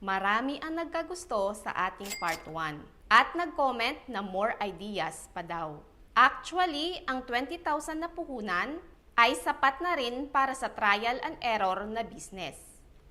Marami ang nagkagusto sa ating part 1 at nag-comment na more ideas pa daw. Actually, ang 20,000 na puhunan ay sapat na rin para sa trial and error na business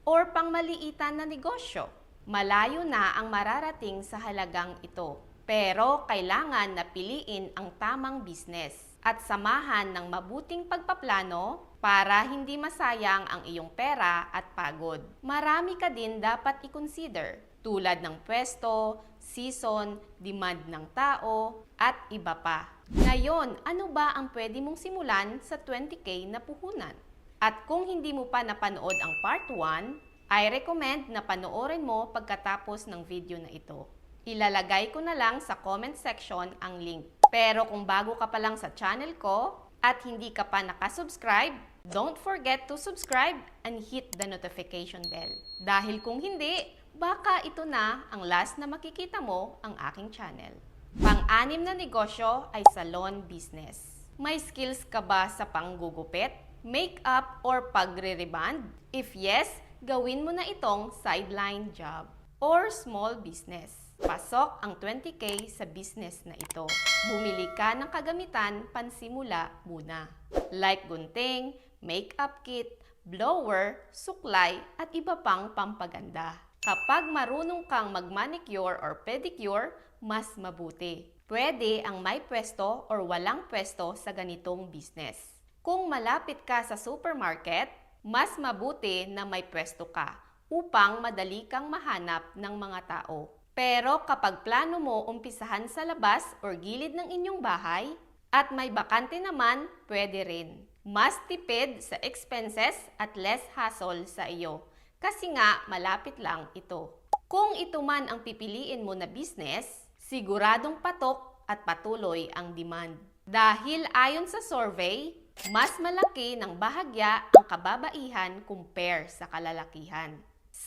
or pangmaliitan na negosyo. Malayo na ang mararating sa halagang ito. Pero kailangan na piliin ang tamang business at samahan ng mabuting pagpaplano para hindi masayang ang iyong pera at pagod. Marami ka din dapat i-consider tulad ng pwesto, season, demand ng tao, at iba pa. Ngayon, ano ba ang pwede mong simulan sa 20k na puhunan? At kung hindi mo pa napanood ang part 1, I recommend na panoorin mo pagkatapos ng video na ito. Ilalagay ko na lang sa comment section ang link. Pero kung bago ka pa lang sa channel ko at hindi ka pa nakasubscribe, don't forget to subscribe and hit the notification bell. Dahil kung hindi, baka ito na ang last na makikita mo ang aking channel. Pang-anim na negosyo ay salon business. May skills ka ba sa panggugupit, makeup, or pagre-reband? If yes, gawin mo na itong sideline job or small business. Pasok ang 20k sa business na ito. Bumili ka ng kagamitan pansimula muna. Like gunting, makeup kit, blower, suklay, at iba pang pampaganda. Kapag marunong kang mag-manicure or pedicure, mas mabuti. Pwede ang may pwesto or walang pwesto sa ganitong business. Kung malapit ka sa supermarket, mas mabuti na may pwesto ka upang madali kang mahanap ng mga tao. Pero kapag plano mo umpisahan sa labas or gilid ng inyong bahay at may bakante naman, pwede rin. Mas tipid sa expenses at less hassle sa iyo kasi nga malapit lang ito. Kung ito man ang pipiliin mo na business, siguradong patok at patuloy ang demand. Dahil ayon sa survey, mas malaki ng bahagya ang kababaihan compare sa kalalakihan.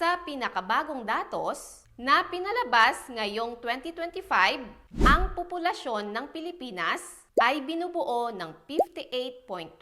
Sa pinakabagong datos na pinalabas ngayong 2025, ang populasyon ng Pilipinas ay binubuo ng 58.25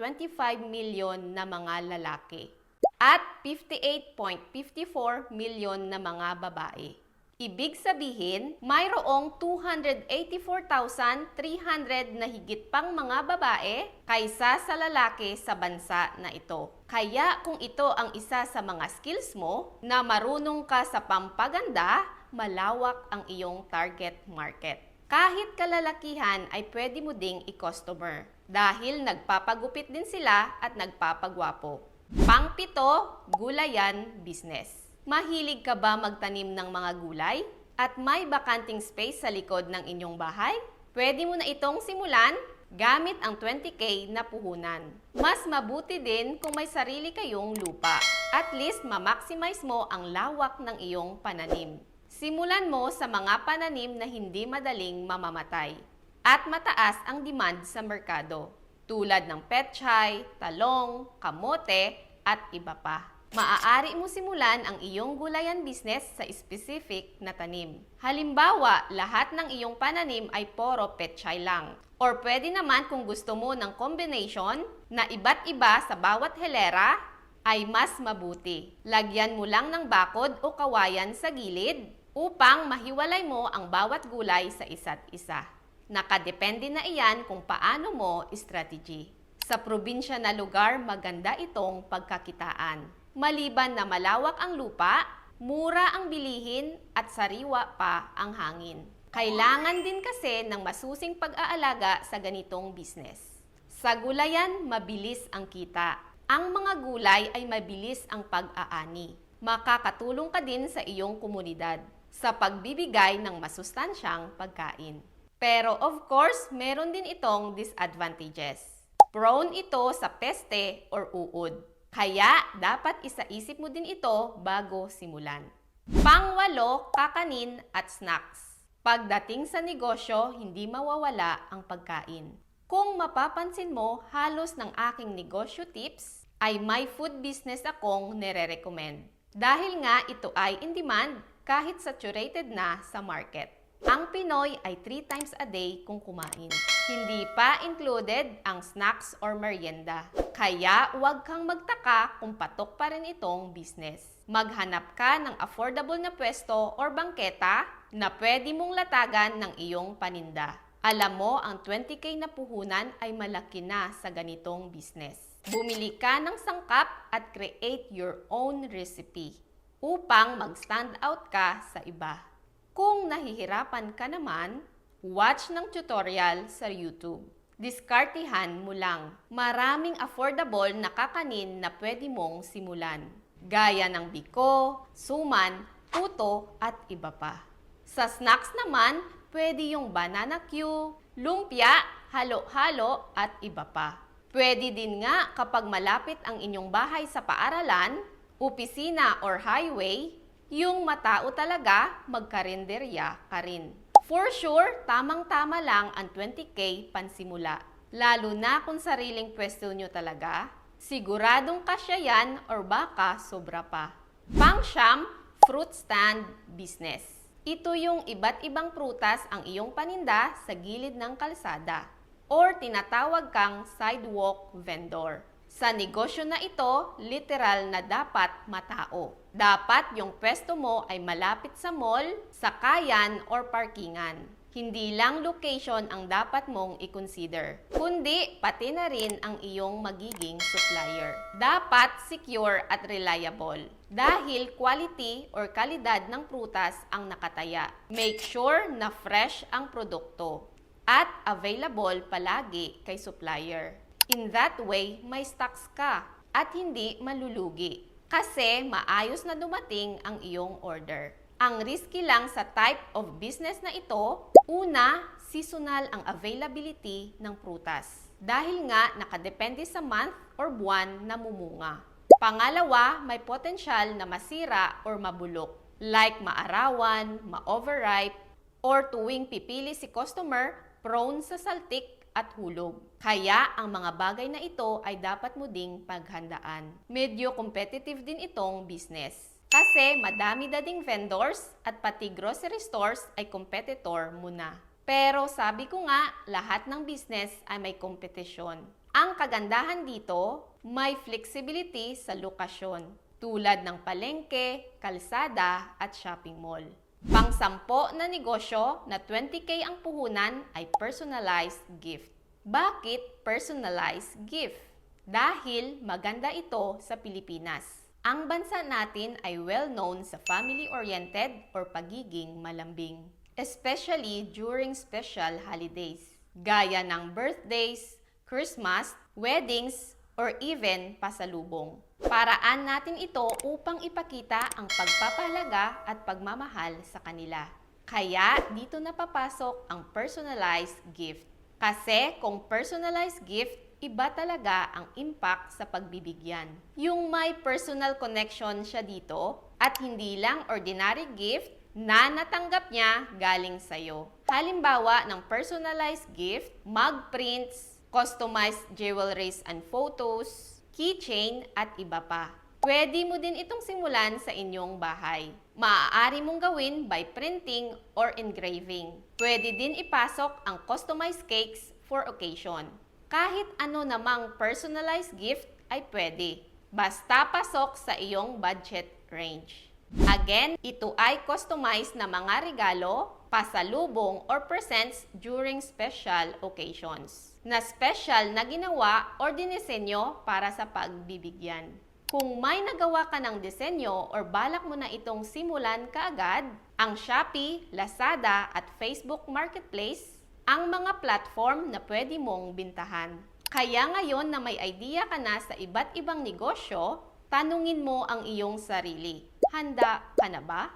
milyon na mga lalaki at 58.54 milyon na mga babae. Ibig sabihin, mayroong 284,300 na higit pang mga babae kaysa sa lalaki sa bansa na ito. Kaya kung ito ang isa sa mga skills mo na marunong ka sa pampaganda, malawak ang iyong target market. Kahit kalalakihan ay pwede mo ding i-customer dahil nagpapagupit din sila at nagpapagwapo. Pangpito, gulayan business. Mahilig ka ba magtanim ng mga gulay? At may bakanting space sa likod ng inyong bahay? Pwede mo na itong simulan gamit ang 20k na puhunan. Mas mabuti din kung may sarili kayong lupa. At least ma-maximize mo ang lawak ng iyong pananim. Simulan mo sa mga pananim na hindi madaling mamamatay at mataas ang demand sa merkado tulad ng petchay, talong, kamote at iba pa. Maaari mo simulan ang iyong gulayan business sa specific na tanim. Halimbawa, lahat ng iyong pananim ay poro petchay lang. Or pwede naman kung gusto mo ng combination na iba't iba sa bawat helera, ay mas mabuti. Lagyan mo lang ng bakod o kawayan sa gilid upang mahiwalay mo ang bawat gulay sa isa't isa. Nakadepende na iyan kung paano mo strategy. Sa probinsya na lugar, maganda itong pagkakitaan. Maliban na malawak ang lupa, mura ang bilihin at sariwa pa ang hangin. Kailangan din kasi ng masusing pag-aalaga sa ganitong business. Sa gulayan, mabilis ang kita. Ang mga gulay ay mabilis ang pag-aani. Makakatulong ka din sa iyong komunidad sa pagbibigay ng masustansyang pagkain. Pero of course, meron din itong disadvantages. Prone ito sa peste or uod. Kaya dapat isaisip mo din ito bago simulan. Pangwalo, kakanin at snacks. Pagdating sa negosyo, hindi mawawala ang pagkain. Kung mapapansin mo, halos ng aking negosyo tips ay may food business akong nire-recommend. Dahil nga ito ay in demand kahit saturated na sa market. Ang Pinoy ay 3 times a day kung kumain. Hindi pa included ang snacks or merienda. Kaya huwag kang magtaka kung patok pa rin itong business. Maghanap ka ng affordable na pwesto or bangketa na pwede mong latagan ng iyong paninda. Alam mo, ang 20k na puhunan ay malaki na sa ganitong business. Bumili ka ng sangkap at create your own recipe upang mag-stand out ka sa iba. Kung nahihirapan ka naman, watch ng tutorial sa YouTube. Diskartihan mo lang. Maraming affordable na kakanin na pwede mong simulan. Gaya ng biko, suman, puto at iba pa. Sa snacks naman, pwede yung banana Q, lumpia, halo-halo at iba pa. Pwede din nga kapag malapit ang inyong bahay sa paaralan, opisina or highway, yung matao talaga magkarinderya ka rin. For sure, tamang-tama lang ang 20k pansimula. Lalo na kung sariling pwesto nyo talaga, siguradong kasya yan or baka sobra pa. Pangsyam, fruit stand business. Ito yung iba't ibang prutas ang iyong paninda sa gilid ng kalsada or tinatawag kang sidewalk vendor. Sa negosyo na ito, literal na dapat matao. Dapat yung pwesto mo ay malapit sa mall, sakayan, or parkingan. Hindi lang location ang dapat mong i-consider, kundi pati na rin ang iyong magiging supplier. Dapat secure at reliable dahil quality or kalidad ng prutas ang nakataya. Make sure na fresh ang produkto at available palagi kay supplier. In that way, may stocks ka at hindi malulugi kasi maayos na dumating ang iyong order. Ang risky lang sa type of business na ito, una, seasonal ang availability ng prutas. Dahil nga nakadepende sa month or buwan na mumunga. Pangalawa, may potensyal na masira or mabulok, like maarawan, ma-overripe, or tuwing pipili si customer, prone sa saltik at hulog. Kaya ang mga bagay na ito ay dapat mo ding paghandaan. Medyo competitive din itong business. Kasi madami dading vendors at pati grocery stores ay competitor muna. Pero sabi ko nga, lahat ng business ay may kompetisyon. Ang kagandahan dito, may flexibility sa lokasyon tulad ng palengke, kalsada at shopping mall. Pangsampo na negosyo na 20k ang puhunan ay personalized gift. Bakit personalized gift? Dahil maganda ito sa Pilipinas. Ang bansa natin ay well-known sa family-oriented or pagiging malambing. Especially during special holidays. Gaya ng birthdays, Christmas, weddings, or even pasalubong. Paraan natin ito upang ipakita ang pagpapahalaga at pagmamahal sa kanila. Kaya dito na papasok ang personalized gift. Kasi kung personalized gift, iba talaga ang impact sa pagbibigyan. Yung may personal connection siya dito at hindi lang ordinary gift na natanggap niya galing sa'yo. Halimbawa ng personalized gift, mug prints, customized jewelries and photos, keychain at iba pa. Pwede mo din itong simulan sa inyong bahay. Maaari mong gawin by printing or engraving. Pwede din ipasok ang customized cakes for occasion. Kahit ano namang personalized gift ay pwede. Basta pasok sa iyong budget range. Again, ito ay customized na mga regalo, pasalubong, or presents during special occasions. Na special na ginawa or dinisenyo para sa pagbibigyan. Kung may nagawa ka ng disenyo or balak mo na itong simulan kaagad, ang Shopee, Lazada at Facebook Marketplace ang mga platform na pwede mong bintahan. Kaya ngayon na may idea ka na sa iba't ibang negosyo, tanungin mo ang iyong sarili. Handa ka na ba?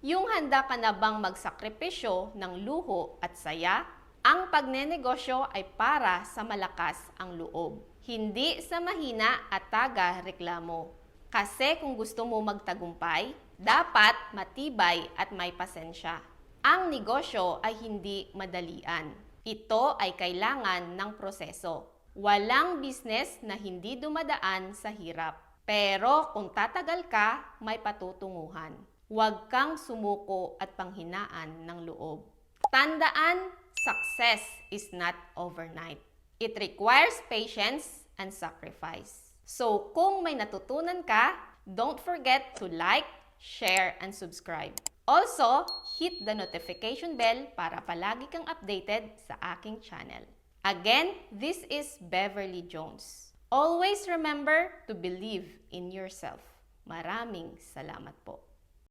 Yung handa ka na bang magsakripisyo ng luho at saya? Ang pagnenegosyo ay para sa malakas ang loob, hindi sa mahina at taga reklamo. Kasi kung gusto mo magtagumpay, dapat matibay at may pasensya. Ang negosyo ay hindi madalian. Ito ay kailangan ng proseso. Walang business na hindi dumadaan sa hirap. Pero kung tatagal ka, may patutunguhan. Huwag kang sumuko at panghinaan ng loob. Tandaan, success is not overnight. It requires patience and sacrifice. So, kung may natutunan ka, don't forget to like, share, and subscribe. Also, hit the notification bell para palagi kang updated sa aking channel. Again, this is Beverly Jones. Always remember to believe in yourself. Maraming salamat po.